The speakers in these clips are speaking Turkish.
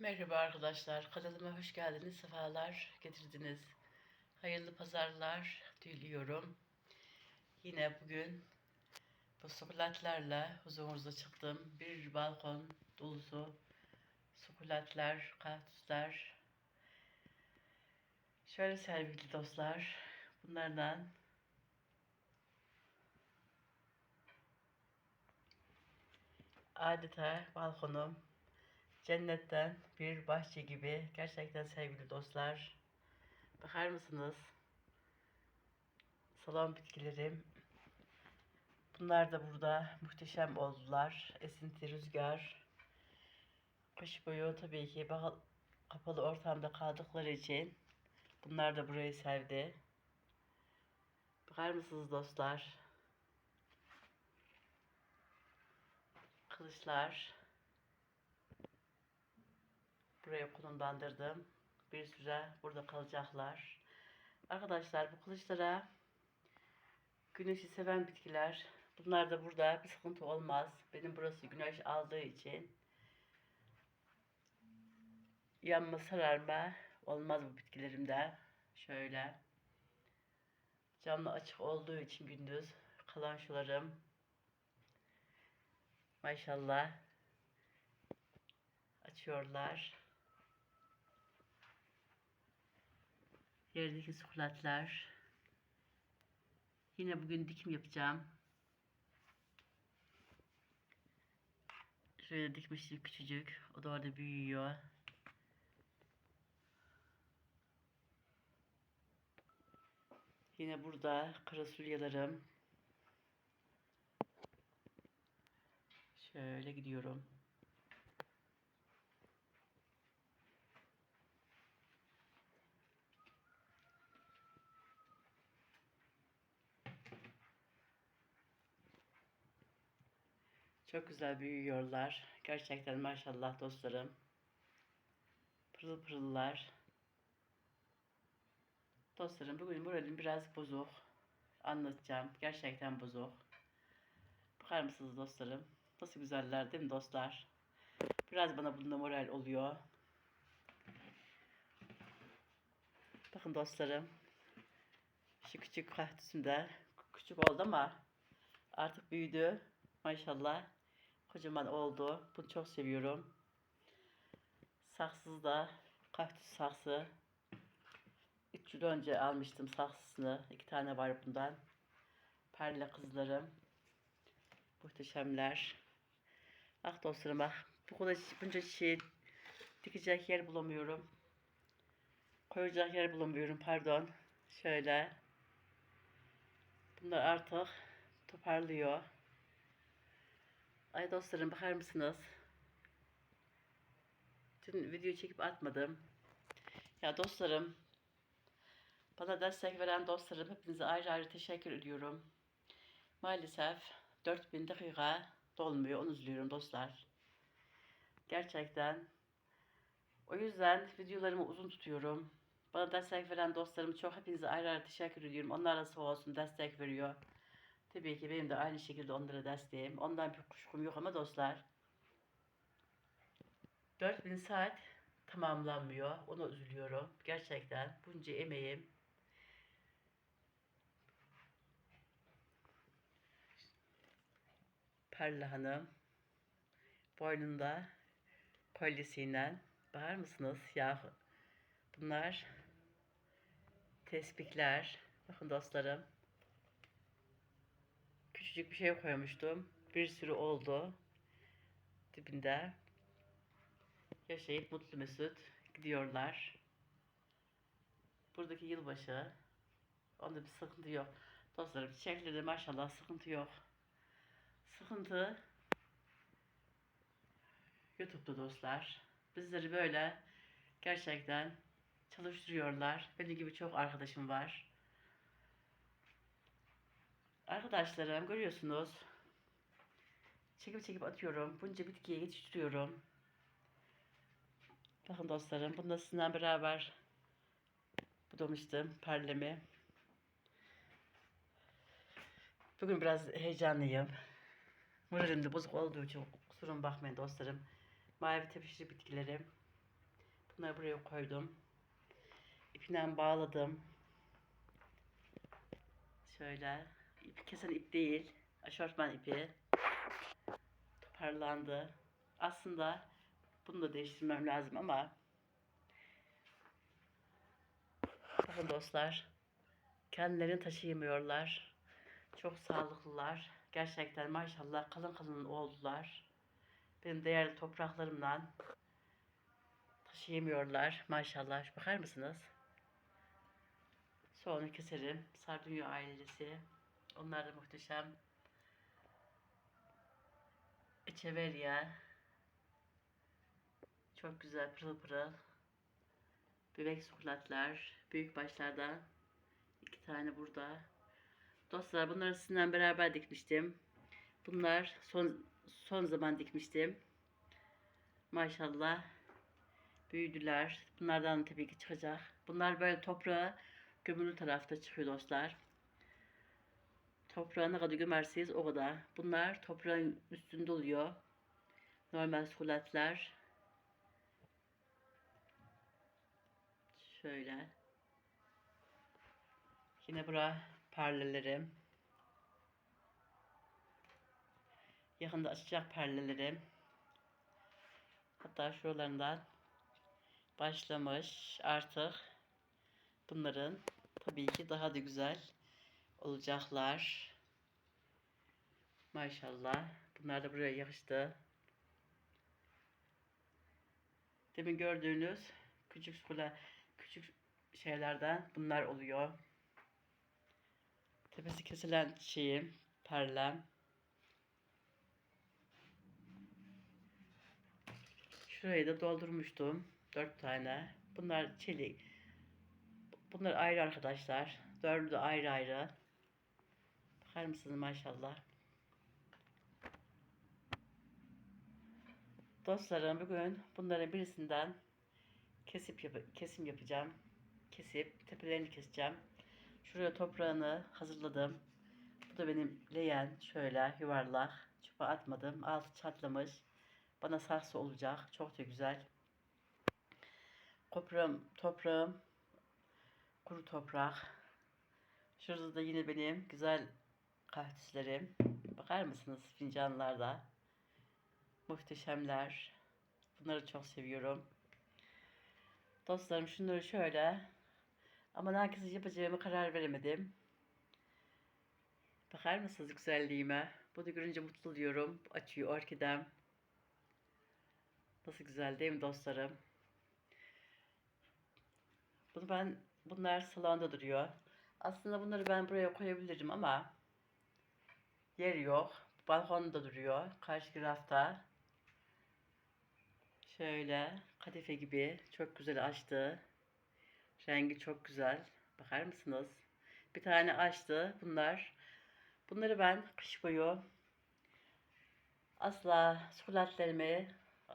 Merhaba arkadaşlar, kanalıma hoş geldiniz, sefalar getirdiniz. Hayırlı pazarlar diliyorum. Yine bugün bu sukulatlarla huzurunuza çıktım. Bir balkon dolusu sukulatlar, kaktüsler. Şöyle sevgili dostlar, bunlardan adeta balkonum Cennetten bir bahçe gibi. Gerçekten sevgili dostlar. Bakar mısınız? Salon bitkilerim. Bunlar da burada muhteşem oldular. Esinti, rüzgar. Kış boyu tabii ki kapalı ortamda kaldıkları için bunlar da burayı sevdi. Bakar mısınız dostlar? Kılıçlar. Buraya konumlandırdım. Bir süre burada kalacaklar. Arkadaşlar bu kılıçlara güneşi seven bitkiler. Bunlar da burada bir sıkıntı olmaz. Benim burası güneş aldığı için yanma sararma olmaz bu bitkilerimde. Şöyle camlı açık olduğu için gündüz kalan şularım maşallah açıyorlar. Yerdeki sukulatlar. Yine bugün dikim yapacağım. Şöyle dikmiştim küçücük. O da orada büyüyor. Yine burada karasulyalarım. Şöyle gidiyorum. Çok güzel büyüyorlar. Gerçekten maşallah dostlarım. Pırıl pırıllar. Dostlarım bugün moralim biraz bozuk. Anlatacağım. Gerçekten bozuk. Bakar mısınız dostlarım? Nasıl güzeller değil mi dostlar? Biraz bana bunda moral oluyor. Bakın dostlarım. Şu küçük kaktüsümde küçük oldu ama artık büyüdü. Maşallah. Kocaman oldu. Bunu çok seviyorum. Saksız da kaktüs saksı. 3 yıl önce almıştım saksısını. İki tane var bundan. Perle kızlarım. Muhteşemler. Ah dostlarım bak. Bu kadar bunca çiçeği dikecek yer bulamıyorum. Koyacak yer bulamıyorum pardon. Şöyle. Bunlar artık toparlıyor. Ay dostlarım bakar mısınız? Dün video çekip atmadım. Ya dostlarım bana destek veren dostlarım hepinize ayrı ayrı teşekkür ediyorum. Maalesef 4000 dakika dolmuyor. Onu üzülüyorum dostlar. Gerçekten. O yüzden videolarımı uzun tutuyorum. Bana destek veren dostlarım çok hepinize ayrı ayrı teşekkür ediyorum. Onlar da sağ olsun destek veriyor. Tabii ki benim de aynı şekilde onlara desteğim. Ondan bir kuşkum yok ama dostlar. 4000 saat tamamlanmıyor. Ona üzülüyorum. Gerçekten bunca emeğim. Perla Hanım boynunda kolyesiyle bakar mısınız? Ya bunlar tespihler. Bakın dostlarım. Küçücük bir şey koymuştum. Bir sürü oldu. Dibinde. Yaşayıp mutlu mesut gidiyorlar. Buradaki yılbaşı. Onda bir sıkıntı yok. Dostlarım çiçeklerde maşallah sıkıntı yok. Sıkıntı YouTube'da dostlar. Bizleri böyle gerçekten çalıştırıyorlar. Benim gibi çok arkadaşım var. Arkadaşlarım görüyorsunuz. Çekip çekip atıyorum. Bunca bitkiye yetiştiriyorum. Bakın dostlarım. Bunu da sizinle beraber budamıştım. Perlemi. Bugün biraz heyecanlıyım. Moralim de bozuk olduğu için kusuruma bakmayın dostlarım. Mavi tepişli bitkilerim. Bunları buraya koydum. İpinden bağladım. Şöyle. İp kesen ip değil. Aşortman ipi. Toparlandı. Aslında bunu da değiştirmem lazım ama bakın dostlar kendilerini taşıyamıyorlar. Çok sağlıklılar. Gerçekten maşallah kalın kalın oldular. Benim değerli topraklarımdan taşıyamıyorlar. Maşallah. Bakar mısınız? Sonra keserim. Sardunya ailesi. Onlar da muhteşem. Echeveria. Çok güzel pırıl pırıl. Bebek sukulatlar. Büyük başlardan. iki tane burada. Dostlar bunları sizinle beraber dikmiştim. Bunlar son son zaman dikmiştim. Maşallah büyüdüler. Bunlardan tabii ki çıkacak. Bunlar böyle toprağa gömülü tarafta çıkıyor dostlar. Toprağa ne kadar gömerseniz o kadar. Bunlar toprağın üstünde oluyor. Normal sukulatlar. Şöyle. Yine bura perlelerim. Yakında açacak perlelerim. Hatta şuralarından başlamış artık. Bunların tabii ki daha da güzel olacaklar. Maşallah. Bunlar da buraya yakıştı. Demin gördüğünüz küçük sula küçük şeylerden bunlar oluyor. Tepesi kesilen şeyim, perlem. Şurayı da doldurmuştum. Dört tane. Bunlar çelik. Bunlar ayrı arkadaşlar. Dördü de ayrı ayrı. Bakar mısınız maşallah. Dostlarım bugün bunların birisinden kesip yap kesim yapacağım. Kesip tepelerini keseceğim. Şuraya toprağını hazırladım. Bu da benim leğen şöyle yuvarlak. Çöpe atmadım. Altı çatlamış. Bana saksı olacak. Çok da güzel. Toprağım, toprağım kuru toprak. Şurada da yine benim güzel kaktüslerim. Bakar mısınız fincanlarda? Muhteşemler. Bunları çok seviyorum. Dostlarım şunları şöyle ama hangisi yapacağımı karar veremedim. Bakar mısınız güzelliğime? Bunu görünce mutlu oluyorum. Açıyor orkidem. Nasıl güzel değil mi dostlarım? Bunu ben bunlar salonda duruyor. Aslında bunları ben buraya koyabilirim ama yer yok. Balkonda duruyor. Karşı rafta. Şöyle kadife gibi çok güzel açtı. Rengi çok güzel. Bakar mısınız? Bir tane açtı bunlar. Bunları ben kış boyu asla sukulatlarımı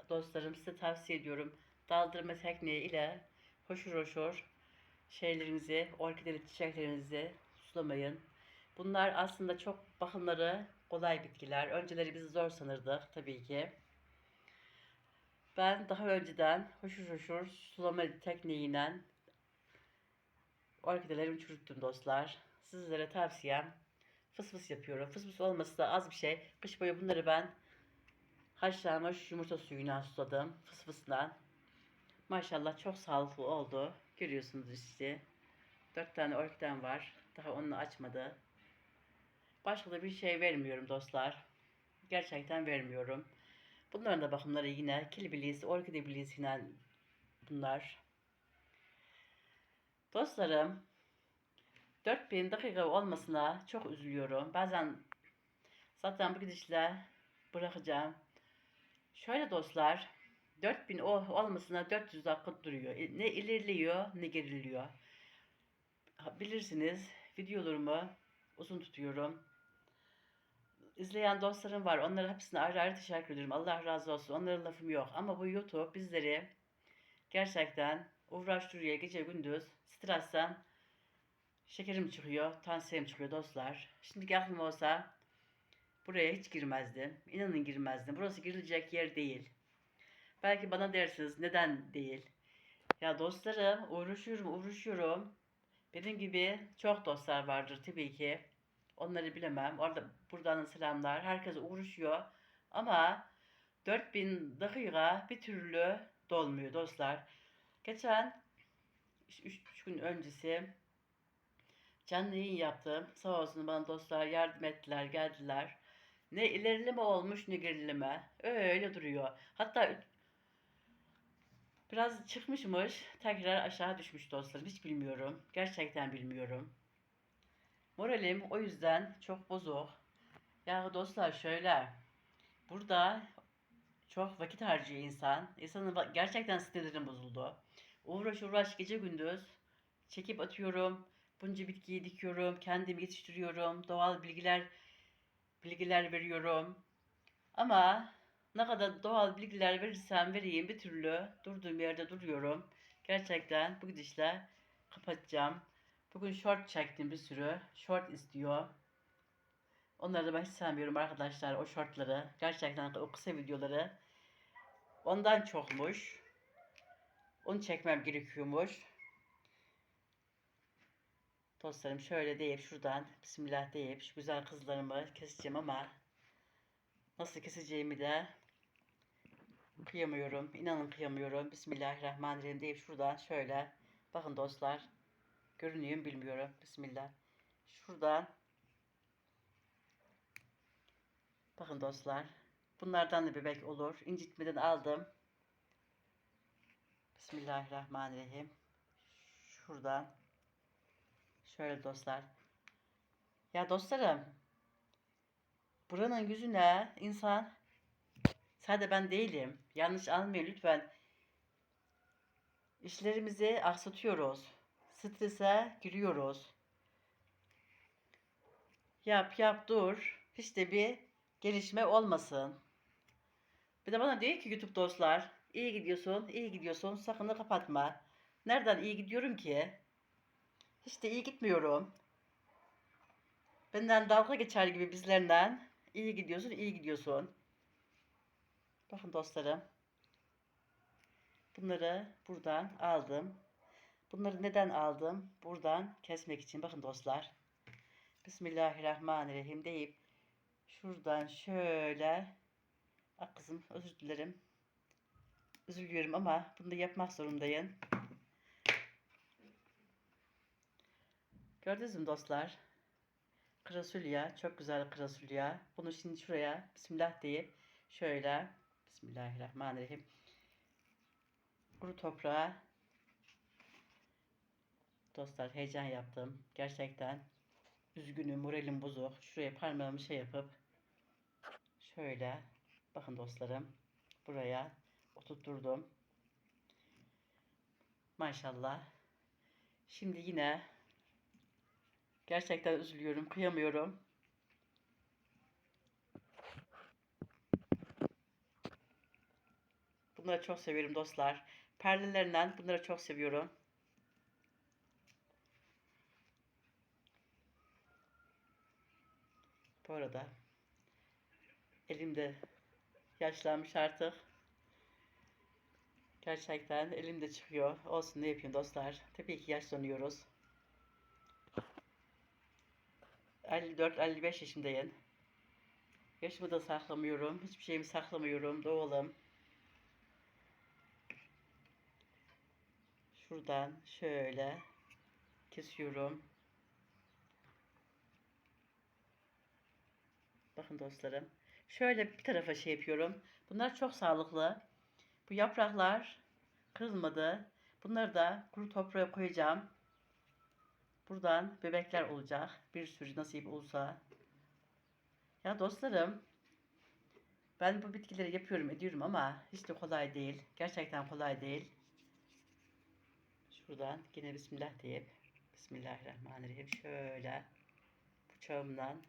dostlarım size tavsiye ediyorum. Daldırma tekniği ile hoşur hoşur şeylerinizi, orkideli çiçeklerinizi sulamayın. Bunlar aslında çok bakımları kolay bitkiler. Önceleri biz zor sanırdık tabii ki. Ben daha önceden hoşur hoşur sulama tekniğiyle orkidelerimi çürüttüm dostlar. Sizlere tavsiyem fıs fıs yapıyorum. Fıs fıs olması da az bir şey. Kış boyu bunları ben haşlanmış yumurta suyuna suladım. Fıs fısla. Maşallah çok sağlıklı oldu. Görüyorsunuz işte. Dört tane orkidem var. Daha onu açmadı. Başka da bir şey vermiyorum dostlar. Gerçekten vermiyorum. Bunların da bakımları yine kilibilis, orkide bilisiyle bunlar. Dostlarım 4000 dakika olmasına çok üzülüyorum. Bazen zaten bu gidişle bırakacağım. Şöyle dostlar 4000 o- olmasına 400 dakika duruyor. E, Ne ilerliyor ne geriliyor. Bilirsiniz videolarımı uzun tutuyorum. İzleyen dostlarım var. Onlara hepsine ayrı ayrı teşekkür ederim. Allah razı olsun. Onlara lafım yok. Ama bu YouTube bizleri gerçekten uğraştırıyor gece gündüz. Stresten şekerim çıkıyor, tansiyonum çıkıyor dostlar. Şimdiki aklım olsa buraya hiç girmezdim. İnanın girmezdim. Burası girilecek yer değil. Belki bana dersiniz neden değil. Ya dostlarım uğraşıyorum uğraşıyorum. Benim gibi çok dostlar vardır tabii ki. Onları bilemem. Orada buradan selamlar. Herkes uğraşıyor. Ama 4000 dakika bir türlü dolmuyor dostlar. Geçen 3 gün öncesi canlı yayın yaptım. Sağ olsun bana dostlar yardım ettiler, geldiler. Ne ilerileme olmuş ne gerileme. Öyle duruyor. Hatta biraz çıkmışmış. Tekrar aşağı düşmüş dostlarım. Hiç bilmiyorum. Gerçekten bilmiyorum. Moralim o yüzden çok bozuk. Ya dostlar şöyle. Burada çok vakit harcıyor insan. İnsanın gerçekten sinirlerim bozuldu. Uğraş uğraş gece gündüz çekip atıyorum. Bunca bitkiyi dikiyorum. Kendim yetiştiriyorum. Doğal bilgiler bilgiler veriyorum. Ama ne kadar doğal bilgiler verirsem vereyim bir türlü durduğum yerde duruyorum. Gerçekten bu gidişle kapatacağım. Bugün short çektim bir sürü. Short istiyor. Onları da ben hiç sevmiyorum arkadaşlar o shortları. Gerçekten o kısa videoları. Ondan çokmuş. Onu çekmem gerekiyormuş. Dostlarım şöyle deyip şuradan Bismillah deyip şu güzel kızlarımı keseceğim ama nasıl keseceğimi de kıyamıyorum. İnanın kıyamıyorum. Bismillahirrahmanirrahim deyip şuradan şöyle bakın dostlar görünüyor bilmiyorum. Bismillah. Şuradan bakın dostlar bunlardan da bebek olur. İncitmeden aldım. Bismillahirrahmanirrahim. Şuradan Şöyle dostlar. Ya dostlarım. Buranın yüzüne insan sadece ben değilim. Yanlış almayın lütfen. İşlerimizi aksatıyoruz. Strese giriyoruz. Yap yap dur. Hiç de bir gelişme olmasın. Bir de bana diyor ki YouTube dostlar. iyi gidiyorsun, iyi gidiyorsun. Sakın da kapatma. Nereden iyi gidiyorum ki? Hiç de iyi gitmiyorum. Benden dalga geçer gibi bizlerden. İyi gidiyorsun, iyi gidiyorsun. Bakın dostlarım. Bunları buradan aldım. Bunları neden aldım? Buradan kesmek için. Bakın dostlar. Bismillahirrahmanirrahim deyip şuradan şöyle Ah kızım özür dilerim. Üzülüyorum ama bunu da yapmak zorundayım. Gördünüz mü dostlar? Krasulya. Çok güzel krasulya. Bunu şimdi şuraya Bismillah deyip şöyle Bismillahirrahmanirrahim. Kuru toprağa Dostlar heyecan yaptım. Gerçekten üzgünüm. Moralim bozuk. Şuraya parmağımı şey yapıp şöyle bakın dostlarım buraya oturtturdum. Maşallah. Şimdi yine Gerçekten üzülüyorum, kıyamıyorum. Bunları çok seviyorum dostlar. Perlelerinden bunları çok seviyorum. Bu arada elimde yaşlanmış artık. Gerçekten elimde çıkıyor. Olsun ne yapayım dostlar. Tabii ki yaşlanıyoruz. 54-55 yaşındayım. Yaşımı da saklamıyorum. Hiçbir şeyimi saklamıyorum. Doğalım. Şuradan şöyle kesiyorum. Bakın dostlarım. Şöyle bir tarafa şey yapıyorum. Bunlar çok sağlıklı. Bu yapraklar kırılmadı. Bunları da kuru toprağa koyacağım. Buradan bebekler olacak. Bir sürü nasip olsa. Ya dostlarım. Ben bu bitkileri yapıyorum ediyorum ama hiç de kolay değil. Gerçekten kolay değil. Şuradan yine Bismillah deyip Bismillahirrahmanirrahim. Şöyle bıçağımdan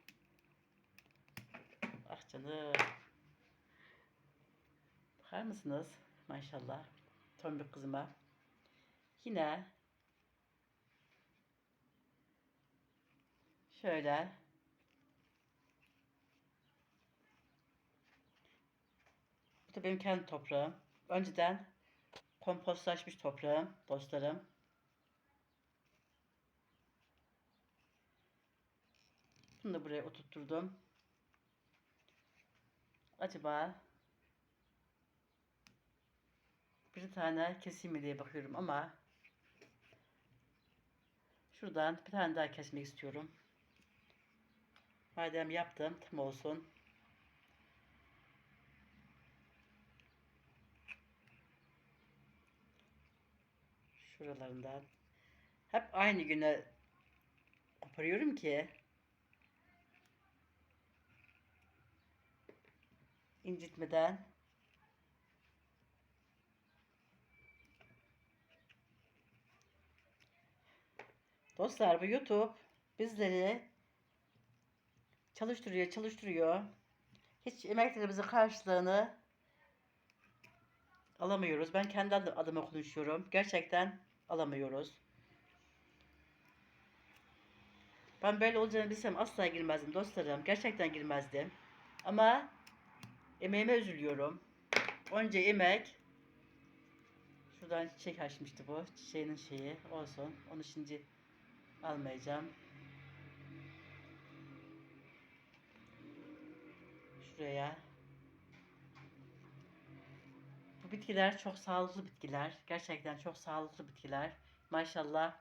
Ah canım. Bakar mısınız? Maşallah. Tombik kızıma. Yine Şöyle. Bu da benim kendi toprağım. Önceden kompostlaşmış toprağım dostlarım. Bunu da buraya oturtturdum. Acaba bir tane keseyim mi diye bakıyorum ama şuradan bir tane daha kesmek istiyorum. Madem yaptım tam olsun. Şuralarından. Hep aynı güne koparıyorum ki incitmeden Dostlar bu YouTube bizleri çalıştırıyor, çalıştırıyor. Hiç emeklerimizin karşılığını alamıyoruz. Ben kendi adı- adıma konuşuyorum. Gerçekten alamıyoruz. Ben böyle olacağını bilsem asla girmezdim dostlarım. Gerçekten girmezdim. Ama emeğime üzülüyorum. Onca emek. Şuradan çiçek açmıştı bu. Çiçeğinin şeyi olsun. Onu şimdi almayacağım. Şuraya. Bu bitkiler çok sağlıklı bitkiler. Gerçekten çok sağlıklı bitkiler. Maşallah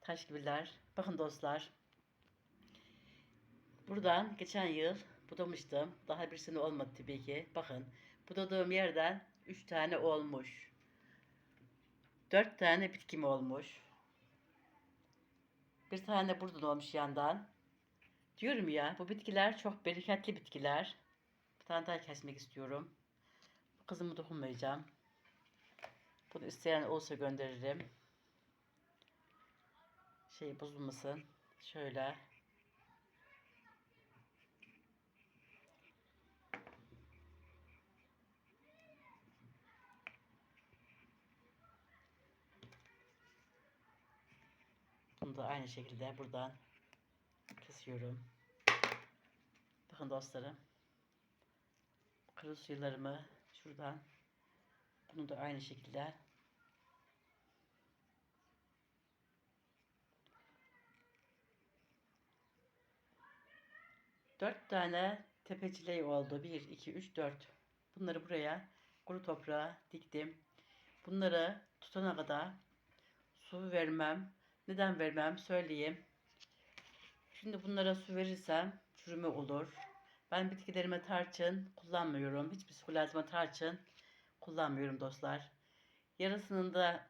taş gibiler. Bakın dostlar. Buradan geçen yıl budamıştım. Daha bir sene olmadı tabii ki. Bakın budadığım yerden 3 tane olmuş. 4 tane bitkim olmuş. Bir tane buradan olmuş yandan. Diyorum ya bu bitkiler çok bereketli bitkiler. Bir tane daha kesmek istiyorum. Kızımı dokunmayacağım. Bunu isteyen olsa gönderirim. Şey bozulmasın. Şöyle. Bunu da aynı şekilde buradan kesiyorum. Bakın dostlarım. Kırıl sularımı şuradan bunu da aynı şekilde dört tane tepecileği oldu. Bir, iki, üç, dört. Bunları buraya kuru toprağa diktim. Bunları tutana kadar su vermem. Neden vermem söyleyeyim. Şimdi bunlara su verirsem çürüme olur. Ben bitkilerime tarçın kullanmıyorum. Hiçbir sukulatıma tarçın kullanmıyorum dostlar. Yarısını da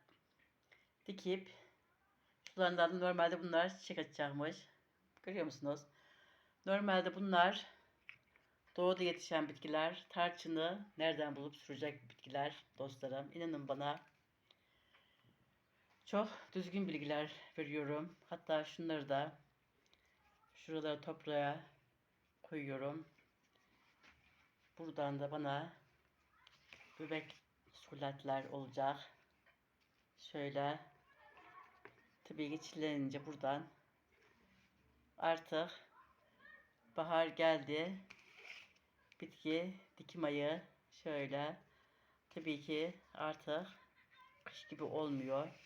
dikip sularından normalde bunlar çiçek açacakmış. Görüyor musunuz? Normalde bunlar doğuda yetişen bitkiler. Tarçını nereden bulup sürecek bitkiler dostlarım. İnanın bana çok düzgün bilgiler veriyorum. Hatta şunları da şuralara toprağa koyuyorum. Buradan da bana bebek sukulatlar olacak. Şöyle tabii geçilenince buradan artık bahar geldi. Bitki dikim ayı şöyle tabii ki artık kış gibi olmuyor.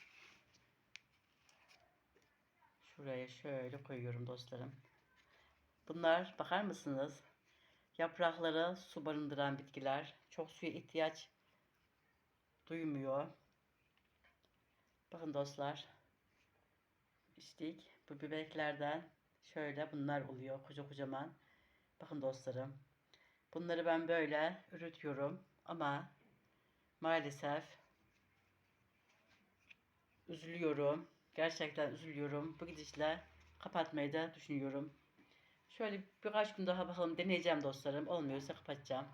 Şuraya şöyle koyuyorum dostlarım. Bunlar bakar mısınız? Yaprakları su barındıran bitkiler. Çok suya ihtiyaç duymuyor. Bakın dostlar. İçtik. Bu bebeklerden şöyle bunlar oluyor. Koca kocaman. Bakın dostlarım. Bunları ben böyle üretiyorum. Ama maalesef üzülüyorum. Gerçekten üzülüyorum. Bu gidişle kapatmayı da düşünüyorum. Şöyle birkaç gün daha bakalım deneyeceğim dostlarım. Olmuyorsa kapatacağım.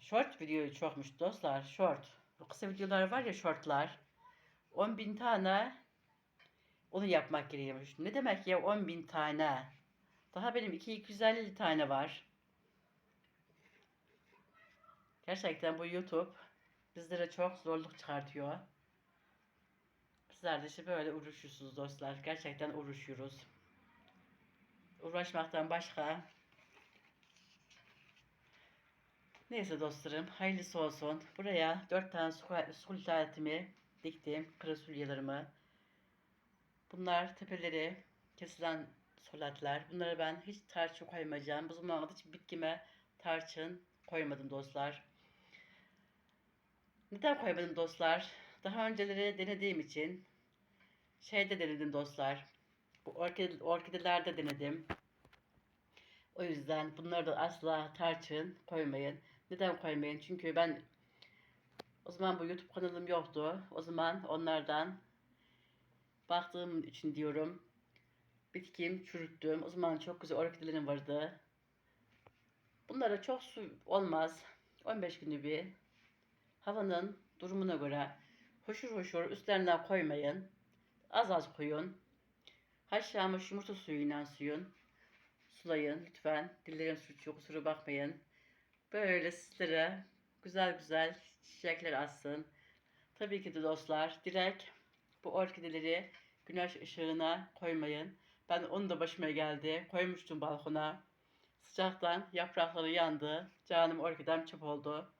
Short video çokmuş dostlar. Short. Bu kısa videolar var ya shortlar. 10 bin tane onu yapmak gerekiyormuş. Ne demek ya 10 bin tane? Daha benim 250 tane var. Gerçekten bu YouTube bizlere çok zorluk çıkartıyor. Bizler de işte böyle uğraşıyorsunuz dostlar. Gerçekten uğraşıyoruz. Uğraşmaktan başka Neyse dostlarım hayırlısı olsun. Buraya 4 tane sukulatimi diktim. Krasulyalarımı. Bunlar tepeleri kesilen solatlar. Bunları ben hiç tarçın koymayacağım. Bu zamana hiç bitkime tarçın koymadım dostlar. Neden koymadım dostlar? Daha önceleri denediğim için şeyde denedim dostlar. Bu orkide, orkidelerde denedim. O yüzden bunları da asla tarçın koymayın. Neden koymayın? Çünkü ben o zaman bu YouTube kanalım yoktu. O zaman onlardan baktığım için diyorum. Bitkim çürüttüm. O zaman çok güzel orkidelerim vardı. Bunlara çok su olmaz. 15 günü bir havanın durumuna göre hoşur hoşur üstlerine koymayın. Az az koyun. Haşlanmış yumurta suyuyla suyun. Sulayın lütfen. Dillerim sürçüyor kusura bakmayın. Böyle sizlere güzel güzel çiçekler assın. Tabii ki de dostlar direkt bu orkideleri güneş ışığına koymayın. Ben onu da başıma geldi. Koymuştum balkona. Sıcaktan yaprakları yandı. Canım orkidem çöp oldu.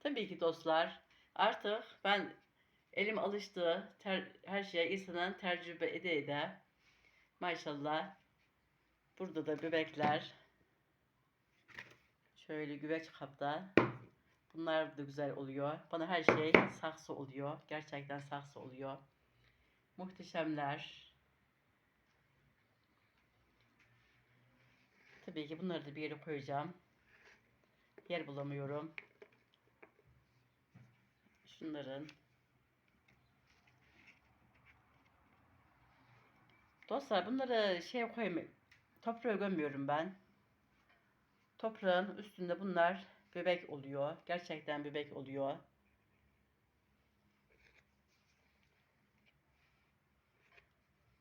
Tabii ki dostlar artık ben elim alıştı ter, her şeye insanın tecrübe ede ede. Maşallah. Burada da bebekler. Şöyle güveç kapta. Bunlar da güzel oluyor. Bana her şey saksı oluyor. Gerçekten saksı oluyor. Muhteşemler. Tabii ki bunları da bir yere koyacağım. Yer bulamıyorum. Şunların. Dostlar bunları şey koymayayım. Toprağa gömüyorum ben. Toprağın üstünde bunlar bebek oluyor. Gerçekten bebek oluyor.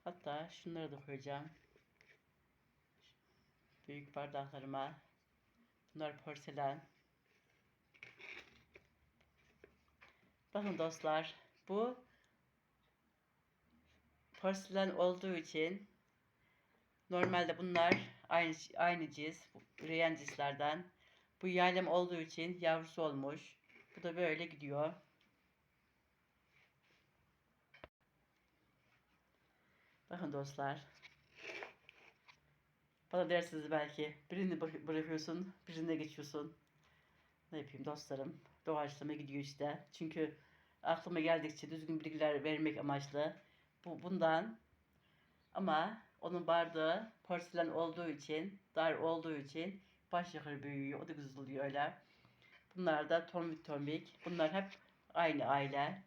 Hatta şunları da koyacağım. Büyük bardaklarıma. Bunlar porselen. Bakın dostlar bu porselen olduğu için normalde bunlar aynı aynı cins üreyen cinslerden. Bu yaylım olduğu için yavrusu olmuş. Bu da böyle gidiyor. Bakın dostlar. Bana dersiniz belki birini bırakıyorsun, birine geçiyorsun. Ne yapayım dostlarım? Doğaçlama gidiyor işte. Çünkü aklıma geldikçe düzgün bilgiler vermek amaçlı. Bu bundan ama onun bardağı porselen olduğu için, dar olduğu için baş yukarı büyüyor. O da güzel oluyor öyle. Bunlar da tombik tombik. Bunlar hep aynı aile.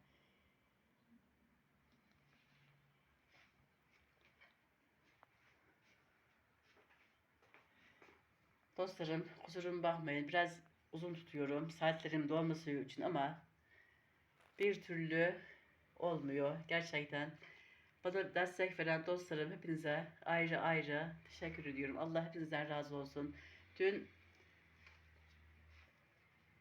Dostlarım kusuruma bakmayın. Biraz uzun tutuyorum. Saatlerim dolması için ama bir türlü olmuyor. Gerçekten bana destek veren dostlarım hepinize ayrı ayrı teşekkür ediyorum. Allah hepinizden razı olsun. Dün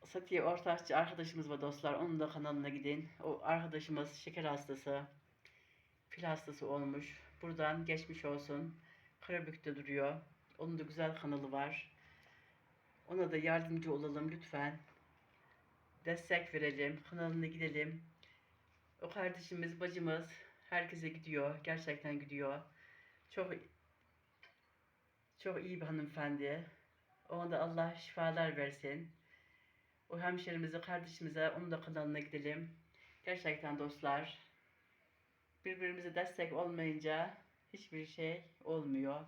Satiye Ortakçı arkadaşımız var dostlar. Onun da kanalına gidin. O arkadaşımız şeker hastası. Fil hastası olmuş. Buradan geçmiş olsun. Karabük'te duruyor. Onun da güzel kanalı var. Ona da yardımcı olalım lütfen. Destek verelim. Kanalına gidelim. O kardeşimiz, bacımız herkese gidiyor. Gerçekten gidiyor. Çok çok iyi bir hanımefendi. Ona da Allah şifalar versin. O hemşerimize, kardeşimize, onun da kanalına gidelim. Gerçekten dostlar. Birbirimize destek olmayınca hiçbir şey olmuyor.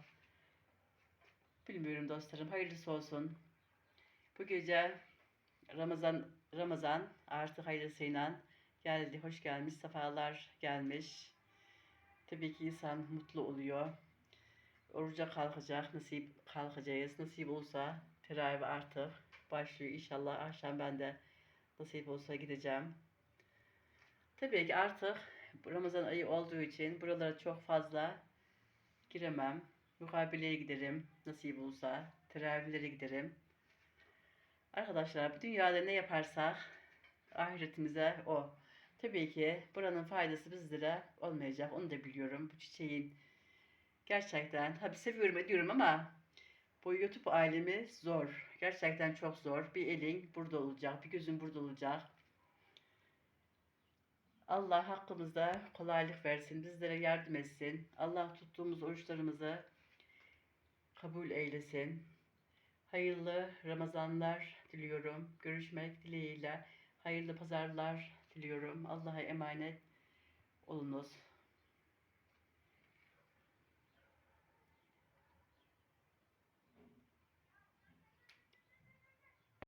Bilmiyorum dostlarım. Hayırlısı olsun. Bu gece Ramazan Ramazan artık hayırlısıyla geldi. Hoş gelmiş. Sefalar gelmiş. Tabii ki insan mutlu oluyor. Oruca kalkacak. Nasip kalkacağız. Nasip olsa teravih artık başlıyor. İnşallah akşam ben de nasip olsa gideceğim. Tabii ki artık Ramazan ayı olduğu için buralara çok fazla giremem. Mukabileye giderim nasip olsa. Teravihlere giderim. Arkadaşlar bu dünyada ne yaparsak ahiretimize o. Tabii ki buranın faydası bizlere olmayacak. Onu da biliyorum. Bu çiçeğin gerçekten tabii seviyorum ediyorum ama Bu YouTube ailemiz zor. Gerçekten çok zor. Bir elin burada olacak, bir gözün burada olacak. Allah hakkımızda kolaylık versin, bizlere yardım etsin. Allah tuttuğumuz oruçlarımızı kabul eylesin. Hayırlı Ramazanlar diliyorum. Görüşmek dileğiyle. Hayırlı pazarlar diliyorum. Allah'a emanet olunuz.